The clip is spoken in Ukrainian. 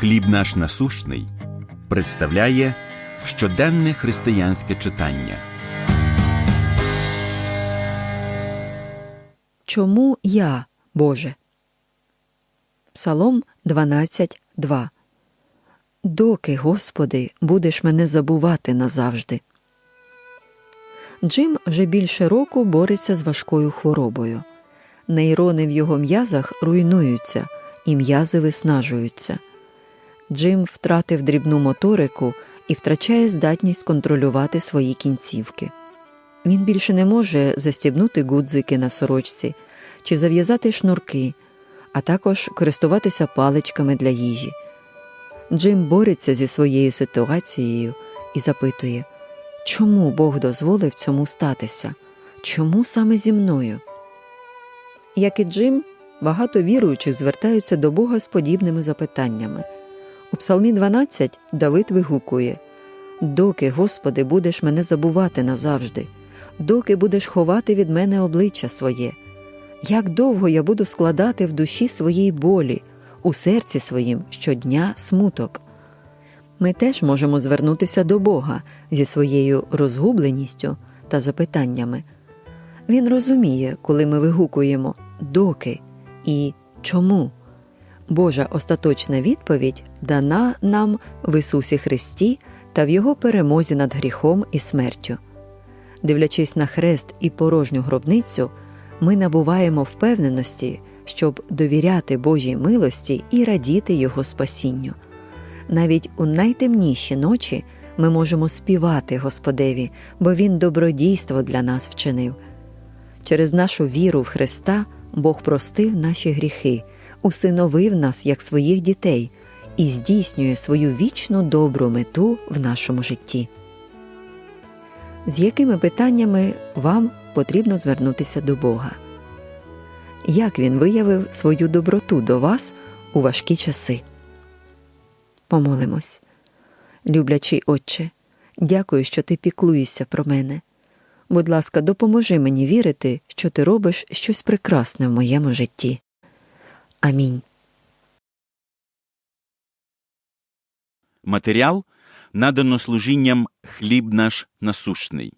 Хліб наш насущний представляє щоденне християнське читання. Чому я, Боже? Псалом 12.2 Доки, Господи, будеш мене забувати назавжди. Джим вже більше року бореться з важкою хворобою. Нейрони в його м'язах руйнуються, і м'язи виснажуються. Джим втратив дрібну моторику і втрачає здатність контролювати свої кінцівки. Він більше не може застібнути гудзики на сорочці чи зав'язати шнурки, а також користуватися паличками для їжі. Джим бореться зі своєю ситуацією і запитує, чому Бог дозволив цьому статися? Чому саме зі мною? Як і Джим, багато віруючих звертаються до Бога з подібними запитаннями. У Псалмі 12 Давид вигукує Доки, Господи, будеш мене забувати назавжди, доки будеш ховати від мене обличчя своє, як довго я буду складати в душі своїй болі, у серці своїм щодня смуток. Ми теж можемо звернутися до Бога зі своєю розгубленістю та запитаннями. Він розуміє, коли ми вигукуємо доки і чому. Божа остаточна відповідь дана нам в Ісусі Христі та в Його перемозі над гріхом і смертю. Дивлячись на хрест і порожню гробницю, ми набуваємо впевненості, щоб довіряти Божій милості і радіти Його спасінню. Навіть у найтемніші ночі ми можемо співати Господеві, бо Він добродійство для нас вчинив. Через нашу віру в Христа Бог простив наші гріхи, усиновив нас як своїх дітей і здійснює свою вічну добру мету в нашому житті. З якими питаннями вам потрібно звернутися до Бога? Як він виявив свою доброту до вас у важкі часи? Помолимось. Люблячий Отче, дякую, що ти піклуєшся про мене. Будь ласка, допоможи мені вірити, що ти робиш щось прекрасне в моєму житті. Амінь. Матеріал надано служінням хліб наш насущний.